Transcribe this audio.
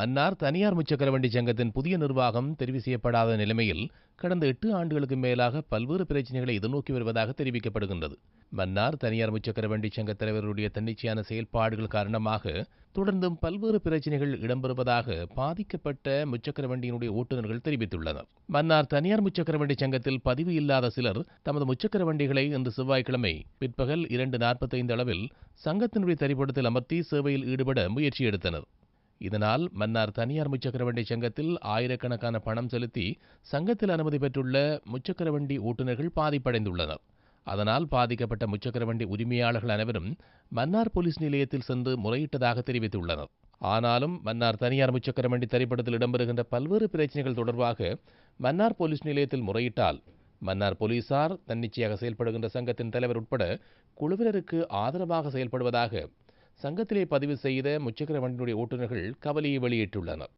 மன்னார் தனியார் முச்சக்கர வண்டி சங்கத்தின் புதிய நிர்வாகம் தெரிவு செய்யப்படாத நிலைமையில் கடந்த எட்டு ஆண்டுகளுக்கு மேலாக பல்வேறு பிரச்சனைகளை எதிர்நோக்கி வருவதாக தெரிவிக்கப்படுகின்றது. மன்னார் தனியார் முச்சக்கர வண்டி சங்க தலைவருடைய தன்னிச்சையான செயல்பாடுகள் காரணமாக தொடர்ந்தும் பல்வேறு பிரச்சனைகள் இடம்பெறுவதாக பாதிக்கப்பட்ட முச்சக்கர வண்டியினுடைய ஓட்டுநர்கள் தெரிவித்துள்ளனர். மன்னார் தனியார் முச்சக்கர வண்டி சங்கத்தில் பதிவு இல்லாத சிலர் தமது முச்சக்கர வண்டிகளை இன்று செவ்வாய்க்கிழமை பிற்பகல் இரண்டு நாற்பத்தைந்து அளவில் சங்கத்தினுடைய தரிப்படத்தில் அமர்த்தி சேவையில் ஈடுபட முயற்சி எடுத்தனர். இதனால் மன்னார் தனியார் முச்சக்கரவண்டி சங்கத்தில் ஆயிரக்கணக்கான பணம் செலுத்தி சங்கத்தில் அனுமதி பெற்றுள்ள முச்சக்கரவண்டி ஓட்டுநர்கள் பாதிப்படைந்துள்ளனர். அதனால் பாதிக்கப்பட்ட முச்சக்கரவண்டி உரிமையாளர்கள் அனைவரும் மன்னார் போலீஸ் நிலையத்தில் சென்று முறையிட்டதாக தெரிவித்துள்ளனர். ஆனாலும் மன்னார் தனியார் முச்சக்கர வண்டி திரைப்படத்தில் இடம்பெறுகின்ற பல்வேறு பிரச்சனைகள் தொடர்பாக மன்னார் போலீஸ் நிலையத்தில் முறையிட்டால் மன்னார் போலீசார் தன்னிச்சையாக செயல்படுகின்ற சங்கத்தின் தலைவர் உட்பட குழுவினருக்கு ஆதரவாக செயல்படுவதாக சங்கத்திலே பதிவு செய்த முச்சக்கர வண்டியுடைய ஓட்டுநர்கள் கவலையை வெளியிட்டுள்ளனர்.